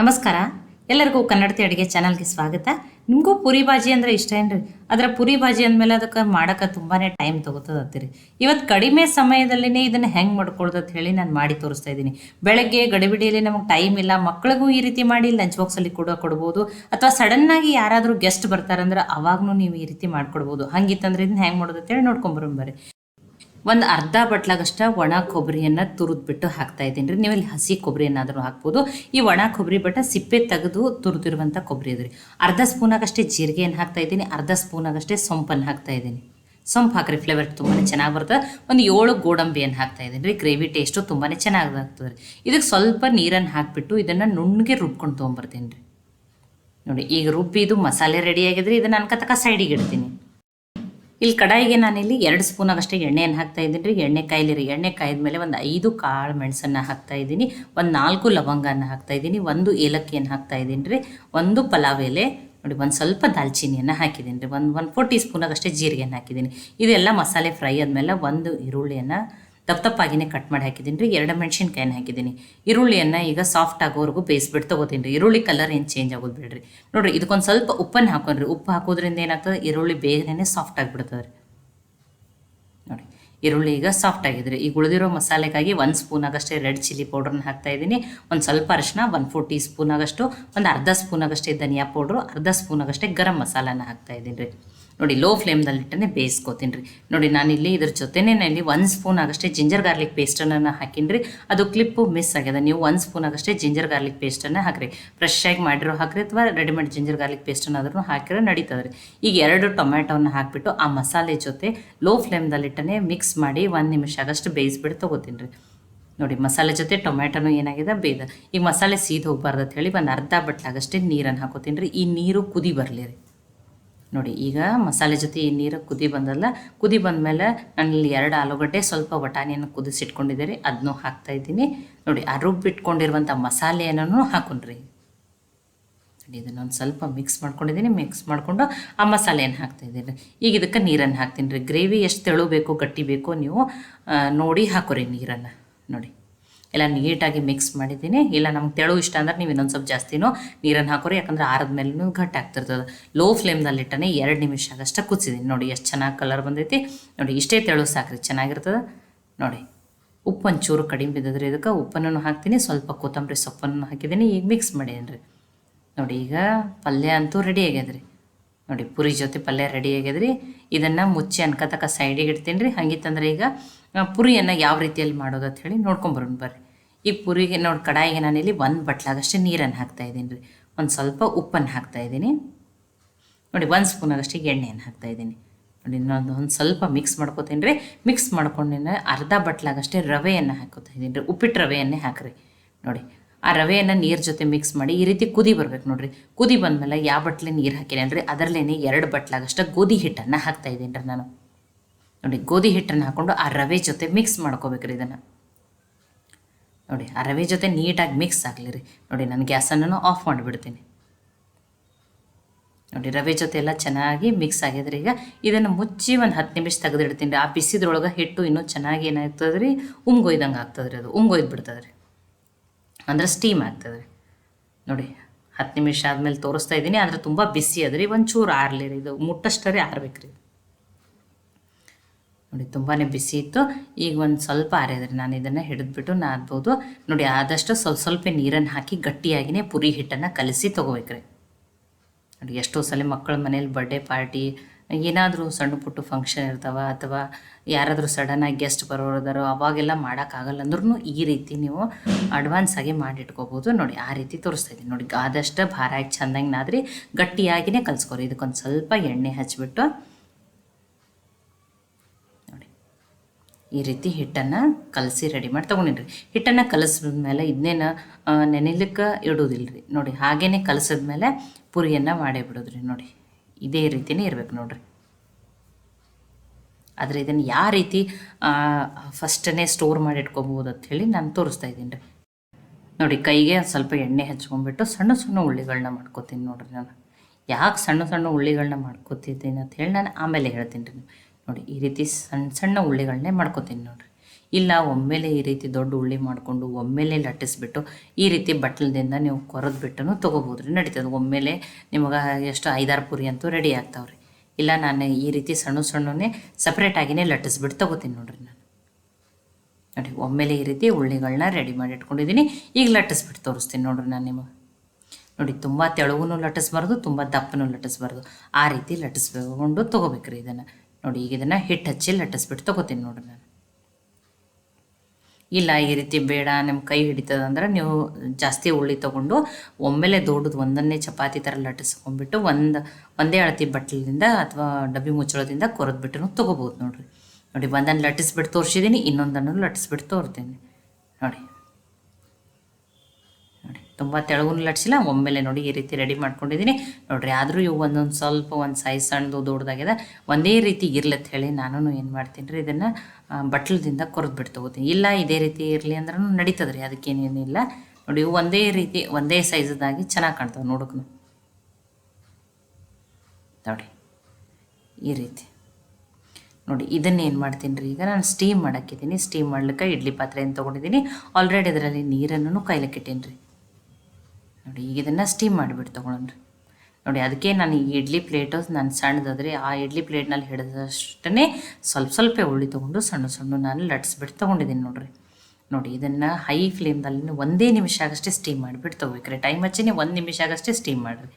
ನಮಸ್ಕಾರ. ಎಲ್ಲರಿಗೂ ಕನ್ನಡತಿ ಅಡುಗೆ ಚಾನಲ್ಗೆ ಸ್ವಾಗತ. ನಿಮಗೂ ಪುರಿ ಬಾಜಿ ಅಂದರೆ ಇಷ್ಟ ಏನ್ರಿ? ಅದರ ಪುರಿ ಬಾಜಿ ಅಂದಮೇಲೆ ಅದಕ್ಕೆ ಮಾಡೋಕೆ ತುಂಬಾ ಟೈಮ್ ತೊಗೋತದ ಅಂತೀರಿ ಇವತ್ತು ಕಡಿಮೆ ಸಮಯದಲ್ಲಿನೇ ಇದನ್ನು ಹೆಂಗೆ ಅಂತ ಹೇಳಿ ನಾನು ಮಾಡಿ ತೋರಿಸ್ತಾ ಇದ್ದೀನಿ. ಬೆಳಗ್ಗೆ ಗಡಿಬಿಡಿಯಲ್ಲಿ ನಮಗೆ ಟೈಮ್ ಇಲ್ಲ ಮಕ್ಕಳಿಗೂ ಈ ರೀತಿ ಮಾಡಿ ಲಂಚ್ ಬಾಕ್ಸಲ್ಲಿ ಕೂಡ ಕೊಡ್ಬೋದು. ಅಥವಾ ಸಡನ್ನಾಗಿ ಯಾರಾದರೂ ಗೆಸ್ಟ್ ಬರ್ತಾರಂದ್ರೆ ಅವಾಗೂ ನೀವು ಈ ರೀತಿ ಮಾಡ್ಕೊಡ್ಬೋದು. ಹಂಗಿತ್ತಂದ್ರೆ ಇದನ್ನ ಹೆಂಗೆ ಮಾಡೋದು ಅಂತೇಳಿ ನೋಡ್ಕೊಂಬರೋಣ ಬರ್ರಿ. ಒಂದು ಅರ್ಧ ಬಟ್ಲಾಗಷ್ಟ ಒಣ ಕೊಬ್ಬರಿಯನ್ನು ತುರಿದ್ಬಿಟ್ಟು ಹಾಕ್ತಾ ಇದ್ದೀನಿ ರೀ. ನೀವು ಇಲ್ಲಿ ಹಸಿ ಕೊಬ್ಬರಿ ಏನಾದರೂ ಹಾಕ್ಬೋದು. ಈ ಒಣ ಕೊಬ್ಬರಿ ಬಟ್ಟ ಸಿಪ್ಪೆ ತೆಗೆದು ತುರಿದಿರುವಂಥ ಕೊಬ್ಬರಿ ಅದ್ರಿ. ಅರ್ಧ ಸ್ಪೂನಾಗಷ್ಟೇ ಜೀರಿಗೆಯನ್ನು ಹಾಕ್ತಾ ಇದ್ದೀನಿ. ಅರ್ಧ ಸ್ಪೂನಾಗಷ್ಟೇ ಸೊಂಪನ್ನು ಹಾಕ್ತಾ ಇದ್ದೀನಿ. ಸೊಂಪು ಹಾಕ್ರಿ ಫ್ಲೇವರ್ ತುಂಬಾ ಚೆನ್ನಾಗಿ ಬರ್ತದೆ. ಒಂದು ಏಳು ಗೋಡಂಬಿಯನ್ನು ಹಾಕ್ತಾ ಇದ್ದೀನಿ ರೀ. ಗ್ರೇವಿ ಟೇಸ್ಟು ತುಂಬಾ ಚೆನ್ನಾಗಿ ಆಗ್ತದೆ ರೀ. ಇದಕ್ಕೆ ಸ್ವಲ್ಪ ನೀರನ್ನು ಹಾಕಿಬಿಟ್ಟು ಇದನ್ನು ನುಣ್ಣಗೆ ರುಬ್ಕೊಂಡು ತೊಗೊಂಬರ್ತೀನಿ ರೀ. ನೋಡಿ, ಈಗ ರುಬ್ಬಿದು ಮಸಾಲೆ ರೆಡಿ ಆಗಿದ್ರೆ. ಇದನ್ನು ಅನ್ಕತಕ ಸೈಡಿಗೆ ಇಡ್ತೀನಿ. ಇಲ್ಲಿ ಕಡಾಯಿಗೆ ನಾನಿಲ್ಲಿ ಎರಡು ಸ್ಪೂನ್ ಆಗಷ್ಟೇ ಎಣ್ಣೆಯನ್ನು ಹಾಕ್ತಾ ಇದ್ದೀನಿ ರೀ. ಎಣ್ಣೆ ಕಾಯಿಲಿ ರೀ. ಎಣ್ಣೆ ಕಾಯ್ದ ಮೇಲೆ ಒಂದು ಐದು ಕಾಳು ಮೆಣಸನ್ನು ಹಾಕ್ತಾ ಇದ್ದೀನಿ. ಒಂದು ನಾಲ್ಕು ಲವಂಗನ ಹಾಕ್ತಾ ಇದ್ದೀನಿ. ಒಂದು ಏಲಕ್ಕಿಯನ್ನು ಹಾಕ್ತಾ ಇದ್ದೀನಿ ರೀ. ಒಂದು ಪಲಾವ್ ಎಲೆ, ನೋಡಿ ಒಂದು ಸ್ವಲ್ಪ ದಾಲ್ಚಿನಿಯನ್ನು ಹಾಕಿದ್ದೀನಿ ರೀ. ಒಂದು ಒನ್ ಫೋರ್ ಟೀ ಸ್ಪೂನಾಗಷ್ಟೇ ಜೀರಿಗೆಯನ್ನು ಹಾಕಿದ್ದೀನಿ. ಇದೆಲ್ಲ ಮಸಾಲೆ ಫ್ರೈ ಆದಮೇಲೆ ಒಂದು ಈರುಳ್ಳಿಯನ್ನು ದಪ್ಪ ತಪ್ಪಾಗಿನೇ ಕಟ್ ಮಾಡಿ ಹಾಕಿದ್ದೀನಿ. ರೀ ಎರಡು ಮೆಣಸಿನ್ಕಾಯಿನ ಹಾಕಿದ್ದೀನಿ. ಈರುಳ್ಳಿಯನ್ನು ಈಗ ಸಾಫ್ಟ್ ಆಗೋವರೆಗೂ ಬೇಯಿಸ್ಬಿಟ್ಟು ತೊಗೋತೀನಿ ರೀ. ಈರುಳ್ಳಿ ಕಲರ್ ಏನು ಚೇಂಜ್ ಆಗೋದು ಬಿಡ್ರಿ. ನೋಡಿರಿ, ಇದಕ್ಕೊಂದು ಸ್ವಲ್ಪ ಉಪ್ಪನ್ನು ಹಾಕೊಂಡ್ರಿ. ಉಪ್ಪು ಹಾಕೋದ್ರಿಂದ ಏನಾಗ್ತದೆ? ಈರುಳ್ಳಿ ಬೇಗನೆ ಸಾಫ್ಟ್ ಆಗಿಬಿಡ್ತದೆ ರೀ. ನೋಡಿ ಈರುಳ್ಳಿ ಈಗ ಸಾಫ್ಟ್ ಆಗಿದ್ರಿ ಈಗ ಉಳಿದಿರೋ ಮಸಾಲೆಗಾಗಿ ಒಂದು ಸ್ಪೂನ್ ಆಗಷ್ಟೇ ರೆಡ್ ಚಿಲ್ಲಿ ಪೌಡ್ರನ್ನ ಹಾಕ್ತಾ ಇದ್ದೀನಿ. ಒಂದು ಸ್ವಲ್ಪ ಅರಿಶಿನ ಒನ್ ಫೋರ್ ಟೀ ಸ್ಪೂನ್ ಆಗಷ್ಟು, ಒಂದು ಅರ್ಧ ಸ್ಪೂನ್ ಆಗಷ್ಟೇ ಧನಿಯಾ ಪೌಡ್ರು ಅರ್ಧ ಸ್ಪೂನ್ ಆಗಷ್ಟೇ ಗರಂ ಮಸಾಲಾನ ಹಾಕ್ತಾ ಇದ್ದೀನಿ ರೀ. ನೋಡಿ ಲೋ ಫ್ಲೇಮ್ದಲ್ಲಿಟ್ಟನೆ ಬೇಯಿಸ್ಕೋತೀನಿ ರೀ. ನೋಡಿ, ನಾನಿಲ್ಲಿ ಇದ್ರ ಜೊತೆನೇ ಇಲ್ಲಿ ಒಂದು ಸ್ಪೂನ್ ಆಗಷ್ಟೇ ಜಿಂಜರ್ ಗಾರ್ಲಿಕ್ ಪೇಸ್ಟನ್ನು ಹಾಕಿನಿ ರೀ. ಅದು ಕ್ಲಿಪ್ಪು ಮಿಸ್ ಆಗ್ಯದ. ನೀವು ಒಂದು ಸ್ಪೂನ್ ಆಗಷ್ಟೇ ಜಿಂಜರ್ ಗಾರ್ಲಿಕ್ ಪೇಸ್ಟನ್ನು ಹಾಕ್ರಿ. ಫ್ರೆಶ್ ಆಗಿ ಮಾಡಿರೋ ಹಾಕ್ರಿ ಅಥವಾ ರೆಡಿಮೇಡ್ ಜಿಂಜರ್ ಗಾರ್ಲಿಕ್ ಪೇಸ್ಟನ್ನಾದ್ರೂ ಹಾಕಿರೋ ನಡೀತದೆ ರೀ. ಈಗ ಎರಡು ಟೊಮ್ಯಾಟೋನ ಹಾಕಿಬಿಟ್ಟು ಆ ಮಸಾಲೆ ಜೊತೆ ಲೋ ಫ್ಲೇಮ್ದಲ್ಲಿಟ್ಟನೆ ಮಿಕ್ಸ್ ಮಾಡಿ ಒಂದು ನಿಮಿಷ ಆಗಷ್ಟು ಬೇಯಿಸ್ಬಿಟ್ಟು ತೊಗೋತೀನಿ ರೀ. ನೋಡಿ, ಮಸಾಲೆ ಜೊತೆ ಟೊಮ್ಯಾಟೋನು ಏನಾಗಿದೆ? ಬೇಯ್ದ. ಈಗ ಮಸಾಲೆ ಸೀದ್ ಹೋಗ್ಬಾರ್ದು ಅಂತ ಹೇಳಿ ಒಂದು ಅರ್ಧ ಬಟ್ಲಾಗಷ್ಟೇ ನೀರನ್ನು ಹಾಕೋತೀನಿ ರೀ. ಈ ನೀರು ಕುದಿ ಬರಲಿ ರೀ. ನೋಡಿ, ಈಗ ಮಸಾಲೆ ಜೊತೆ ಈ ನೀರು ಕುದಿ ಬಂದಲ್ಲ, ಕುದಿ ಬಂದಮೇಲೆ ನಾನು ಇಲ್ಲಿ ಎರಡು ಆಲೂಗಡ್ಡೆ ಸ್ವಲ್ಪ ಬಟಾಣಿಯನ್ನು ಕುದಿಸಿಟ್ಕೊಂಡಿದ್ದೀರಿ ಅದನ್ನು ಅದನ್ನೂ ಹಾಕ್ತಾ ಇದ್ದೀನಿ. ನೋಡಿ, ಆ ರುಬ್ಬಿಟ್ಕೊಂಡಿರುವಂಥ ಮಸಾಲೆಯನ್ನು ಹಾಕೊಂಡ್ರಿ. ನೋಡಿ, ಇದನ್ನೊಂದು ಸ್ವಲ್ಪ ಮಿಕ್ಸ್ ಮಾಡ್ಕೊಂಡಿದ್ದೀನಿ, ಮಿಕ್ಸ್ ಮಾಡಿಕೊಂಡು ಆ ಮಸಾಲೆಯನ್ನು ಹಾಕ್ತಾಯಿದ್ದೀನಿ ಈಗ ಇದಕ್ಕೆ ನೀರನ್ನು ಹಾಕ್ತೀನಿ ರೀ. ಗ್ರೇವಿ ಎಷ್ಟು ತೆಳು ಬೇಕು ಗಟ್ಟಿ ಬೇಕೋ ನೀವು ನೋಡಿ ಹಾಕೋರಿ ನೀರನ್ನು. ನೋಡಿ. ಎಲ್ಲ ನೀಟಾಗಿ ಮಿಕ್ಸ್ ಮಾಡಿದ್ದೀನಿ. ಇಲ್ಲ, ನಮ್ಗೆ ತೆಳು ಇಷ್ಟ ಅಂದ್ರೆ ನೀವು ಇನ್ನೊಂದು ಸ್ವಲ್ಪ ಜಾಸ್ತಿನೂ ನೀರನ್ನು ಹಾಕೋರಿ, ಯಾಕಂದ್ರೆ ಆರದ ಮೇಲೂ ಗಟ್ಟಿ ಆಗ್ತಿರ್ತದೆ. ಲೋ ಫ್ಲೇಮ್ದಲ್ಲಿಟ್ಟನೆ ಎರಡು ನಿಮಿಷ ಆಗಷ್ಟೇ ಕುದಿಸಿದ್ದೀನಿ ನೋಡಿ, ಎಷ್ಟು ಚೆನ್ನಾಗಿ ಕಲರ್ ಬಂದೈತಿ. ನೋಡಿ, ಇಷ್ಟೇ ತೆಳು ಸಾಕ್ರಿ, ಚೆನ್ನಾಗಿರ್ತದೆ. ನೋಡಿ, ಉಪ್ಪು ಒಂಚೂರು ಕಡಿಮೆ ಬಿದ್ದದ್ರಿ ಇದಕ್ಕೆ ಉಪ್ಪನ್ನು ಹಾಕ್ತೀನಿ, ಸ್ವಲ್ಪ ಕೊತ್ತಂಬರಿ ಸೊಪ್ಪನ್ನು ಹಾಕಿದ್ದೀನಿ. ಈಗ ಮಿಕ್ಸ್ ಮಾಡಿದ್ದೀನಿ ರೀ ನೋಡಿ, ಈಗ ಪಲ್ಯ ಅಂತೂ ರೆಡಿ ಆಗ್ಯದ್ರಿ. ನೋಡಿ, ಪುರಿ ಜೊತೆ ಪಲ್ಯ ರೆಡಿ ಆಗ್ಯದ್ರಿ. ಇದನ್ನು ಮುಚ್ಚಿ ಅನ್ಕತಕ್ಕ ಸೈಡಿಗೆ ಇಡ್ತೀನಿ ರೀ ಹಂಗಿತ್ತಂದ್ರೆ ಈಗ ಪುರಿಯನ್ನು ಯಾವ ರೀತಿಯಲ್ಲಿ ಮಾಡೋದು ಅಂತ ಹೇಳಿ ನೋಡ್ಕೊಂಬರೋಣ ಬರ್ರಿ. ಈ ಪುರಿಗೆ ನೋಡಿ ಕಡಾಯಿಗೆ ನಾನಿಲ್ಲಿ ಒಂದು ಬಟ್ಲಾಗಷ್ಟೇ ನೀರನ್ನು ಹಾಕ್ತಾ ಇದ್ದೀನಿ ರೀ. ಒಂದು ಸ್ವಲ್ಪ ಉಪ್ಪನ್ನು ಹಾಕ್ತಾ ಇದ್ದೀನಿ. ನೋಡಿ, ಒಂದು ಸ್ಪೂನಾಗಷ್ಟೇ ಎಣ್ಣೆಯನ್ನು ಹಾಕ್ತಾ ಇದ್ದೀನಿ. ನೋಡಿ, ಇನ್ನೊಂದು ಒಂದು ಸ್ವಲ್ಪ ಮಿಕ್ಸ್ ಮಾಡ್ಕೊತೀನಿ ರೀ. ಮಿಕ್ಸ್ ಮಾಡ್ಕೊಂಡಿನ ಅರ್ಧ ಬಟ್ಲಾಗಷ್ಟೇ ರವೆಯನ್ನು ಹಾಕೋತಾ ಇದ್ದೀನಿ ರೀ. ಉಪ್ಪಿಟ್ಟು ರವೆಯನ್ನೇ ಹಾಕ್ರಿ. ನೋಡಿ, ಆ ರವೆಯನ್ನು ನೀರು ಜೊತೆ ಮಿಕ್ಸ್ ಮಾಡಿ ಈ ರೀತಿ ಕುದಿ ಬರಬೇಕು ನೋಡಿರಿ. ಕುದಿ ಬಂದಮೇಲೆ ಯಾವ ಬಟ್ಲೆ ನೀರು ಹಾಕಿನಿ ಅಂದರೆ ಅದರಲ್ಲೇ ಎರಡು ಬಟ್ಲಾಗಷ್ಟು ಗೋಧಿ ಹಿಟ್ಟನ್ನು ಹಾಕ್ತಾ ಇದ್ದೀನಿ ರೀ ನಾನು. ನೋಡಿ, ಗೋಧಿ ಹಿಟ್ಟನ್ನು ಹಾಕ್ಕೊಂಡು ಆ ರವೆ ಜೊತೆ ಮಿಕ್ಸ್ ಮಾಡ್ಕೋಬೇಕ್ರಿ ಇದನ್ನು. ನೋಡಿ, ಆ ರವೆ ಜೊತೆ ನೀಟಾಗಿ ಮಿಕ್ಸ್ ಆಗಲಿ ರೀ ನೋಡಿ, ನಾನು ಗ್ಯಾಸನ್ನು ಆಫ್ ಮಾಡಿಬಿಡ್ತೀನಿ. ನೋಡಿ, ರವೆ ಜೊತೆ ಎಲ್ಲ ಚೆನ್ನಾಗಿ ಮಿಕ್ಸ್ ಆಗಿದ್ರೆ. ಈಗ ಇದನ್ನು ಮುಚ್ಚಿ ಒಂದು ಹತ್ತು ನಿಮಿಷ ತೆಗೆದಿಡ್ತೀನಿ. ರೀ ಆ ಬಿಸಿದ್ರೊಳಗೆ ಹಿಟ್ಟು ಇನ್ನೂ ಚೆನ್ನಾಗಿ ಏನಾಗ್ತದೆ ರೀ ಉಮ್ಗೊಯ್ದಂಗೆ ಆಗ್ತದೆ ಅದು. ಉಮ್ಗೊಯ್ದು ಬಿಡ್ತದೆ ರೀ ಅಂದ್ರೆ ಸ್ಟೀಮ್ ಆಗ್ತದೆ ರೀ ನೋಡಿ, ಹತ್ತು ನಿಮಿಷ ಆದಮೇಲೆ ತೋರಿಸ್ತಾ ಇದ್ದೀನಿ. ಆದರೆ ತುಂಬ ಬಿಸಿ ಅದ ರೀ ಒಂಚೂರು ಆರಲಿ ರೀ ಇದು ಮುಟ್ಟಷ್ಟರೇ ಆರ್ಬೇಕು ರೀ ನೋಡಿ ತುಂಬಾ ಬಿಸಿ ಇತ್ತು. ಈಗ ಒಂದು ಸ್ವಲ್ಪ ಆರಿದ್ರೆ ನಾನು ಇದನ್ನು ಹಿಡಿದ್ಬಿಟ್ಟು ನಾದ್ಬೋದು. ನೋಡಿ, ಆದಷ್ಟು ಸ್ವಲ್ಪ ಸ್ವಲ್ಪ ನೀರನ್ನು ಹಾಕಿ ಗಟ್ಟಿಯಾಗಿನೇ ಪುರಿ ಹಿಟ್ಟನ್ನು ಕಲಸಿ ತೊಗೋಬೇಕ್ರಿ. ನೋಡಿ, ಎಷ್ಟೋ ಸಲ ಮಕ್ಕಳ ಮನೇಲಿ ಬರ್ಡೇ ಪಾರ್ಟಿ ಏನಾದರೂ ಸಣ್ಣ ಪುಟ್ಟ ಫಂಕ್ಷನ್ ಇರ್ತಾವ ಅಥವಾ ಯಾರಾದರೂ ಸಡನ್ನಾಗಿ ಗೆಸ್ಟ್ ಬರೋದಾರೋ ಅವಾಗೆಲ್ಲ ಮಾಡೋಕ್ಕಾಗಲ್ಲ ಅಂದ್ರೂ ಈ ರೀತಿ ನೀವು ಅಡ್ವಾನ್ಸ್ ಆಗಿ ಮಾಡಿಟ್ಕೋಬೋದು. ನೋಡಿ, ಆ ರೀತಿ ತೋರಿಸ್ತಾ ಇದ್ದೀನಿ. ನೋಡಿ, ಆದಷ್ಟು ಭಾರ ಆಗಿ ಚೆಂದಂಗೆ ನಾದ್ರಿ, ಗಟ್ಟಿಯಾಗಿನೇ ಕಲಿಸ್ಕೊರಿ. ಇದಕ್ಕೊಂದು ಸ್ವಲ್ಪ ಎಣ್ಣೆ ಹಚ್ಬಿಟ್ಟು ನೋಡಿ ಈ ರೀತಿ ಹಿಟ್ಟನ್ನು ಕಲಸಿ ರೆಡಿ ಮಾಡಿ ತೊಗೊಂಡಿನ್ರಿ. ಹಿಟ್ಟನ್ನು ಕಲಸಿದ್ಮೇಲೆ ಇದನ್ನೇನು ನೆನೆಲಿಕ್ಕೆ ಇಡೋದಿಲ್ಲ ರೀ ನೋಡಿ ಹಾಗೇ ಕಲಸಿದ್ಮೇಲೆ ಪುರಿಯನ್ನು ಮಾಡೇ ಬಿಡೋದ್ರಿ. ನೋಡಿ, ಇದೇ ರೀತಿನೇ ಇರಬೇಕು ನೋಡಿರಿ. ಆದರೆ ಇದನ್ನು ಯಾವ ರೀತಿ ಫಸ್ಟನ್ನೇ ಸ್ಟೋರ್ ಮಾಡಿ ಇಟ್ಕೊಬೋದು ಹೇಳಿ ನಾನು ತೋರಿಸ್ತಾ ಇದ್ದೀನಿ ರೀ ನೋಡಿ, ಕೈಗೆ ಸ್ವಲ್ಪ ಎಣ್ಣೆ ಹಚ್ಕೊಂಡ್ಬಿಟ್ಟು ಸಣ್ಣ ಸಣ್ಣ ಉಳ್ಳಿಗಳನ್ನ ಮಾಡ್ಕೋತೀನಿ ನೋಡಿರಿ ನಾನು. ಯಾಕೆ ಸಣ್ಣ ಸಣ್ಣ ಉಳ್ಳಿಗಳನ್ನ ಮಾಡ್ಕೋತಿದ್ದೀನಿ ಅಂತ ಹೇಳಿ ನಾನು ಆಮೇಲೆ ಹೇಳ್ತೀನಿ ರೀ ನೋಡಿ, ಈ ರೀತಿ ಸಣ್ಣ ಸಣ್ಣ ಉಳ್ಳಿಗಳನ್ನೇ ಮಾಡ್ಕೋತೀನಿ ನೋಡಿರಿ. ಇಲ್ಲ, ಒಮ್ಮೆಲೆ ಈ ರೀತಿ ದೊಡ್ಡ ಉಳ್ಳಿ ಮಾಡಿಕೊಂಡು ಒಮ್ಮೆಲೆ ಲಟ್ಟಿಸ್ಬಿಟ್ಟು, ಈ ರೀತಿ ಬಟ್ಲದಿಂದ ನೀವು ಕೊರೆದ್ಬಿಟ್ಟು ತೊಗೋಬೋದು ರೀ. ನಡೀತದೆ, ಒಮ್ಮೆಲೆ ನಿಮಗೆ ಎಷ್ಟು ಐದಾರು ಪುರಿ ಅಂತೂ ರೆಡಿ ಆಗ್ತಾವ್ರಿ. ಇಲ್ಲ, ನಾನು ಈ ರೀತಿ ಸಣ್ಣ ಸಣ್ಣನೇ ಸಪ್ರೇಟಾಗಿಯೇ ಲಟ್ಟಿಸ್ಬಿಟ್ಟು ತೊಗೋತೀನಿ ನೋಡಿರಿ ನಾನು. ನೋಡಿ, ಒಮ್ಮೆಲೆ ಈ ರೀತಿ ಉಳ್ಳಿಗಳನ್ನ ರೆಡಿ ಮಾಡಿ ಇಟ್ಕೊಂಡಿದ್ದೀನಿ. ಈಗ ಲಟ್ಟಿಸ್ಬಿಟ್ಟು ತೋರಿಸ್ತೀನಿ ನೋಡಿರಿ ನಾನು ನಿಮಗೆ. ನೋಡಿ, ತುಂಬ ತೆಳುಗೂ ಲಟ್ಟಿಸ್ಬಾರ್ದು, ತುಂಬ ದಪ್ಪನೂ ಲಟ್ಟಿಸ್ಬಾರ್ದು. ಆ ರೀತಿ ಲಟ್ಟಿಸ್ಕೊಂಡು ತೊಗೋಬೇಕ್ರಿ ಇದನ್ನು. ನೋಡಿ, ಈಗ ಇದನ್ನು ಹಿಟ್ಟು ಹಚ್ಚಿ ಲಟ್ಟಿಸ್ಬಿಟ್ಟು ತೊಗೋತೀನಿ ನೋಡಿ ನಾನು. ಇಲ್ಲ, ಈ ರೀತಿ ಬೇಡ ನಿಮ್ಮ ಕೈ ಹಿಡಿತದಂದ್ರೆ ನೀವು ಜಾಸ್ತಿ ಉಳ್ಳಿ ತೊಗೊಂಡು ಒಮ್ಮೆಲೆ ದೊಡ್ಡದು ಒಂದನ್ನೇ ಚಪಾತಿ ಥರ ಲಟ್ಟಿಸ್ಕೊಂಡ್ಬಿಟ್ಟು ಒಂದು, ಒಂದೇ ಅಳತಿ ಬಟ್ಲಿಂದ ಅಥವಾ ಡಬ್ಬಿ ಮುಚ್ಚಳದಿಂದ ಕೊರೆದ್ಬಿಟ್ಟು ತೊಗೋಬೋದು ನೋಡಿರಿ. ನೋಡಿ ಒಂದನ್ನು ಲಟ್ಟಿಸ್ಬಿಟ್ಟು ತೋರಿಸಿದ್ದೀನಿ ಇನ್ನೊಂದನ್ನು ಲಟ್ಟಿಸ್ಬಿಟ್ಟು ತೋರ್ತೀನಿ. ನೋಡಿ ನೋಡಿ. ತುಂಬ ತೆಳಗೂ ಲಟ್ಸಿಲ್ಲ, ಒಮ್ಮೆಲೆ ನೋಡಿ ಈ ರೀತಿ ರೆಡಿ ಮಾಡ್ಕೊಂಡಿದ್ದೀನಿ. ನೋಡ್ರಿ, ಆದರೂ ಇವು ಒಂದೊಂದು ಸ್ವಲ್ಪ ಒಂದು ಸೈಜ್ ಸಣ್ಣದು ದೊಡ್ಡದಾಗಿದೆ ಒಂದೇ ರೀತಿ ಇರ್ಲತ್ತ ಹೇಳಿ ನಾನು ಏನು ಮಾಡ್ತೀನಿ ರೀ, ಇದನ್ನು ಬಟ್ಲದಿಂದ ಕೊರೆದ್ಬಿಟ್ಟು ತೊಗೋತೀನಿ. ಇಲ್ಲ ಇದೇ ರೀತಿ ಇರಲಿ ಅಂದ್ರೂ ನಡೀತದೆ ರೀ ಅದಕ್ಕೇನೇನಿಲ್ಲ ನೋಡಿ, ಇವು ಒಂದೇ ರೀತಿ, ಒಂದೇ ಸೈಜದಾಗಿ ಚೆನ್ನಾಗಿ ಕಾಣ್ತವೆ ನೋಡೋಕೆ ನೋಡಿ ಈ ರೀತಿ. ನೋಡಿ, ಇದನ್ನು ಏನು ಮಾಡ್ತೀನಿ ರೀ, ಈಗ ನಾನು ಸ್ಟೀಮ್ ಮಾಡೋಕ್ಕಿದ್ದೀನಿ ಸ್ಟೀಮ್ ಮಾಡ್ಲಿಕ್ಕೆ ಇಡ್ಲಿ ಪಾತ್ರೆಯನ್ನು ತೊಗೊಂಡಿದ್ದೀನಿ. ಆಲ್ರೆಡಿ ಇದರಲ್ಲಿ ನೀರನ್ನು ಕಾಯ್ಲಿಕ್ಕಿಟ್ಟೀನಿ ರೀ. ನೋಡಿ, ಈಗ ಇದನ್ನು ಸ್ಟೀಮ್ ಮಾಡಿಬಿಟ್ಟು ತೊಗೊಳನ್ರಿ ನೋಡಿ, ಅದಕ್ಕೆ ನಾನು ಈ ಇಡ್ಲಿ ಪ್ಲೇಟು ನಾನು ಸಣ್ಣದಾದ್ರೆ ಆ ಇಡ್ಲಿ ಪ್ಲೇಟ್ನಲ್ಲಿ ಹಿಡಿದಷ್ಟೇ ಸ್ವಲ್ಪ ಸ್ವಲ್ಪ ಉಳ್ಳಿ ತೊಗೊಂಡು ಸಣ್ಣ ಸಣ್ಣ ನಾನು ಲಟ್ಸ್ಬಿಟ್ಟು ತೊಗೊಂಡಿದ್ದೀನಿ ನೋಡಿರಿ. ನೋಡಿ, ಇದನ್ನು ಹೈ ಫ್ಲೇಮ್ದಲ್ಲಿ ಒಂದೇ ನಿಮಿಷ ಆಗಷ್ಟೇ ಸ್ಟೀಮ್ ಮಾಡಿಬಿಟ್ಟು ತೊಗೋಬೇಕ್ರಿ. ಟೈಮ್ ಹಚ್ಚಿನೇ, ಒಂದು ನಿಮಿಷ ಆಗಷ್ಟೇ ಸ್ಟೀಮ್ ಮಾಡಿರಿ.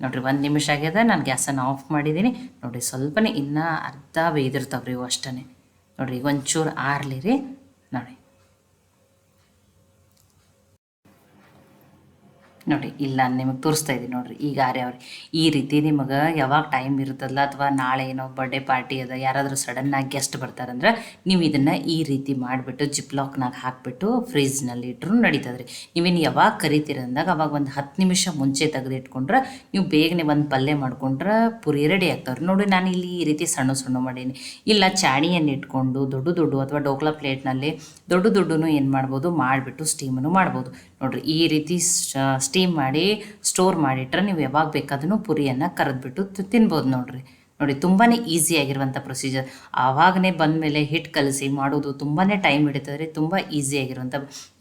ನೋಡಿರಿ, ಒಂದು ನಿಮಿಷ ಆಗ್ಯದ, ನಾನು ಗ್ಯಾಸನ್ನು ಆಫ್ ಮಾಡಿದ್ದೀನಿ. ನೋಡಿ, ಸ್ವಲ್ಪನೇ ಇನ್ನೂ ಅರ್ಧ ಬೇಯ್ದಿರ್ತಾವೆ ರೀ ಇವು ಅಷ್ಟೇ ನೋಡಿರಿ, ಈಗ ಒಂಚೂರು ಆರ್ಲಿ ರೀ ನೋಡಿ. ನೋಡಿ, ಇಲ್ಲ ನಿಮಗೆ ತೋರಿಸ್ತಾ ಇದ್ದೀನಿ ನೋಡ್ರಿ. ಈಗ ಆರ್ಯಾವ್ರಿ ಈ ರೀತಿ ನಿಮಗೆ ಯಾವಾಗ ಟೈಮ್ ಇರುತ್ತಲ್ಲ ಅಥವಾ ನಾಳೆ ಏನೋ ಬರ್ಡೇ ಪಾರ್ಟಿ ಅದ, ಯಾರಾದರೂ ಸಡನ್ನಾಗಿ ಗೆಸ್ಟ್ ಬರ್ತಾರಂದ್ರೆ ನೀವು ಇದನ್ನು ಈ ರೀತಿ ಮಾಡಿಬಿಟ್ಟು ಜಿಪ್ಲಾಕ್ನಾಗ ಹಾಕಿಬಿಟ್ಟು ಫ್ರಿಜ್ನಲ್ಲಿ ಇಟ್ಟರು ನಡೀತದ್ರಿ. ನೀವೇನು ಯಾವಾಗ ಕರಿತೀರ ಅಂದಾಗ ಅವಾಗ ಒಂದು ಹತ್ತು ನಿಮಿಷ ಮುಂಚೆ ತೆಗೆದಿಟ್ಕೊಂಡ್ರೆ ನೀವು ಬೇಗನೆ ಒಂದು ಪಲ್ಯ ಮಾಡ್ಕೊಂಡ್ರೆ ಪುರಿ ರೆಡಿ ಆಗ್ತಾವ್ರಿ. ನೋಡಿ, ನಾನು ಇಲ್ಲಿ ಈ ರೀತಿ ಸಣ್ಣ ಸಣ್ಣ ಮಾಡೀನಿ. ಇಲ್ಲ, ಚಾಣಿಯನ್ನು ಇಟ್ಕೊಂಡು ದೊಡ್ಡ ದೊಡ್ಡ ಅಥವಾ ಡೋಕ್ಲಾ ಪ್ಲೇಟ್ನಲ್ಲಿ ದೊಡ್ಡ ದೊಡ್ಡನು ಏನು ಮಾಡ್ಬೋದು, ಮಾಡಿಬಿಟ್ಟು ಸ್ಟೀಮನ್ನು ಮಾಡ್ಬೋದು. ನೋಡಿರಿ, ಈ ರೀತಿ ಮಾಡಿ ಸ್ಟೋರ್ ಮಾಡಿಟ್ರೆ ನೀವು ಯಾವಾಗ ಬೇಕಾದ್ರೂ ಪುರಿಯನ್ನು ಕರೆದ್ಬಿಟ್ಟು ತಿನ್ಬೋದು ನೋಡ್ರಿ. ನೋಡಿ ತುಂಬಾ ಈಸಿ ಆಗಿರುವಂಥ ಪ್ರೊಸೀಜರ್ ಆವಾಗನೇ ಬಂದಮೇಲೆ ಹಿಟ್ಟು ಕಲಸಿ ಮಾಡೋದು ತುಂಬಾ ಟೈಮ್ ಹಿಡಿತದೆ ತುಂಬ ಈಸಿ ಆಗಿರುವಂಥ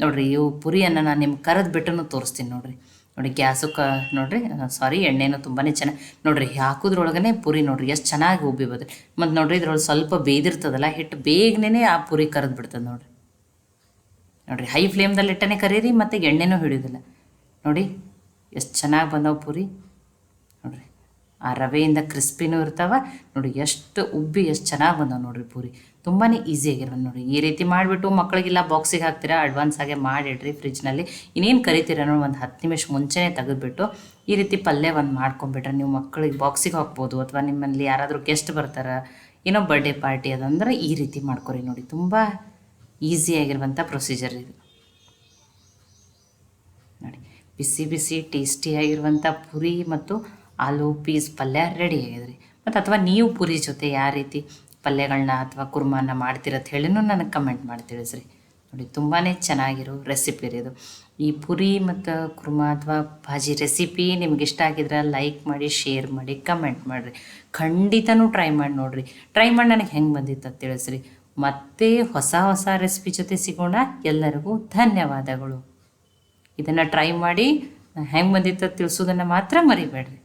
ನೋಡಿರಿ, ಇವು ಪುರಿಯನ್ನು ನಾನು ನಿಮ್ಗೆ ಕರೆದ್ಬಿಟ್ಟು ತೋರಿಸ್ತೀನಿ ನೋಡಿರಿ. ನೋಡಿ, ಗ್ಯಾಸು ಕ ನೋಡ್ರಿ ಸಾರಿ ಎಣ್ಣೆನೂ ತುಂಬಾ ಚೆನ್ನಾಗಿ ನೋಡಿರಿ, ಹಾಕೋದ್ರೊಳಗನೆ ಪುರಿ ನೋಡ್ರಿ, ಎಷ್ಟು ಚೆನ್ನಾಗಿ ಉಬ್ಬಿ ಬದ್ರಿ ಮತ್ತು ನೋಡಿರಿ ಇದ್ರೊಳಗೆ ಸ್ವಲ್ಪ ಬೇಯ್ದಿರ್ತದಲ್ಲ ಹಿಟ್ಟು ಬೇಗನೆ ಆ ಪುರಿ ಕರೆದು ಬಿಡ್ತದೆ ನೋಡಿರಿ ನೋಡಿರಿ ಹೈ ಫ್ಲೇಮ್ದಲ್ಲಿ ಇಟ್ಟನೆ ಕರೀರಿ, ಮತ್ತು ಎಣ್ಣೆನೂ ಹಿಡಿಯೋದಿಲ್ಲ. ನೋಡಿ, ಎಷ್ಟು ಚೆನ್ನಾಗಿ ಬಂದವು ಪೂರಿ. ನೋಡಿರಿ, ಆ ರವೆಯಿಂದ ಕ್ರಿಸ್ಪಿನೂ ಇರ್ತಾವೆ. ನೋಡಿ, ಎಷ್ಟು ಉಬ್ಬಿ, ಎಷ್ಟು ಚೆನ್ನಾಗಿ ಬಂದವು ನೋಡಿರಿ ಪೂರಿ. ತುಂಬಾ ಈಸಿಯಾಗಿರೋದು ನೋಡಿ. ಈ ರೀತಿ ಮಾಡಿಬಿಟ್ಟು ಮಕ್ಕಳಿಗೆಲ್ಲ ಬಾಕ್ಸಿಗೆ ಹಾಕ್ತೀರಾ ಅಡ್ವಾನ್ಸ್ ಆಗಿ ಮಾಡಿಡ್ರಿ ಫ್ರಿಜ್ನಲ್ಲಿ ಇನ್ನೇನು ಕರಿತೀರ ನೋಡಿ, ಒಂದು ಹತ್ತು ನಿಮಿಷ ಮುಂಚೆನೇ ತೆಗೆದುಬಿಟ್ಟು ಈ ರೀತಿ ಪಲ್ಯ ಒಂದು ಮಾಡ್ಕೊಂಬಿಟ್ರೆ ನೀವು ಮಕ್ಕಳಿಗೆ ಬಾಕ್ಸಿಗೆ ಹಾಕ್ಬೋದು, ಅಥವಾ ನಿಮ್ಮಲ್ಲಿ ಯಾರಾದರೂ ಗೆಸ್ಟ್ ಬರ್ತಾರೆ, ಏನೋ ಬರ್ಡೇ ಪಾರ್ಟಿ ಅದಂದ್ರೆ ಈ ರೀತಿ ಮಾಡ್ಕೊರಿ ನೋಡಿ. ತುಂಬ ಈಸಿಯಾಗಿರುವಂಥ ಪ್ರೊಸೀಜರ್ ಇದು. ಬಿಸಿ ಬಿಸಿ ಟೇಸ್ಟಿಯಾಗಿರುವಂಥ ಪುರಿ ಮತ್ತು ಆಲೂ ಪೀಸ್ ಪಲ್ಯ ರೆಡಿ ಆಗಿದೆ ರೀ ಮತ್ತು ಅಥವಾ ನೀವು ಪುರಿ ಜೊತೆ ಯಾವ ರೀತಿ ಪಲ್ಯಗಳನ್ನ ಅಥವಾ ಕುರ್ಮಾನ ಮಾಡ್ತಿರತ್ತೆ ಹೇಳಿನೂ ನನಗೆ ಕಮೆಂಟ್ ಮಾಡಿ ತಿಳಿಸ್ರಿ. ನೋಡಿ ತುಂಬಾ ಚೆನ್ನಾಗಿರೋ ರೆಸಿಪಿ ರೀ ಇದು. ಈ ಪುರಿ ಮತ್ತು ಕುರ್ಮಾ ಅಥವಾ ಭಾಜಿ ರೆಸಿಪಿ ನಿಮ್ಗೆ ಇಷ್ಟ ಆಗಿದ್ರೆ ಲೈಕ್ ಮಾಡಿ ಶೇರ್ ಮಾಡಿ ಕಮೆಂಟ್ ಮಾಡಿರಿ. ಖಂಡಿತನೂ ಟ್ರೈ ಮಾಡಿ ನೋಡಿರಿ. ಟ್ರೈ ಮಾಡಿ ನನಗೆ ಹೆಂಗೆ ಬಂದಿತ್ತು ಅಂತ ತಿಳಿಸ್ರಿ. ಮತ್ತೆ ಹೊಸ ಹೊಸ ರೆಸಿಪಿ ಜೊತೆ ಸಿಗೋಣ. ಎಲ್ಲರಿಗೂ ಧನ್ಯವಾದಗಳು. ಇದನ್ನು ಟ್ರೈ ಮಾಡಿ ಹೆಂಗೆ ಬಂದಿತ್ತು ತಿಳಿಸೋದನ್ನು ಮಾತ್ರ ಮರಿಬೇಡ್ರಿ.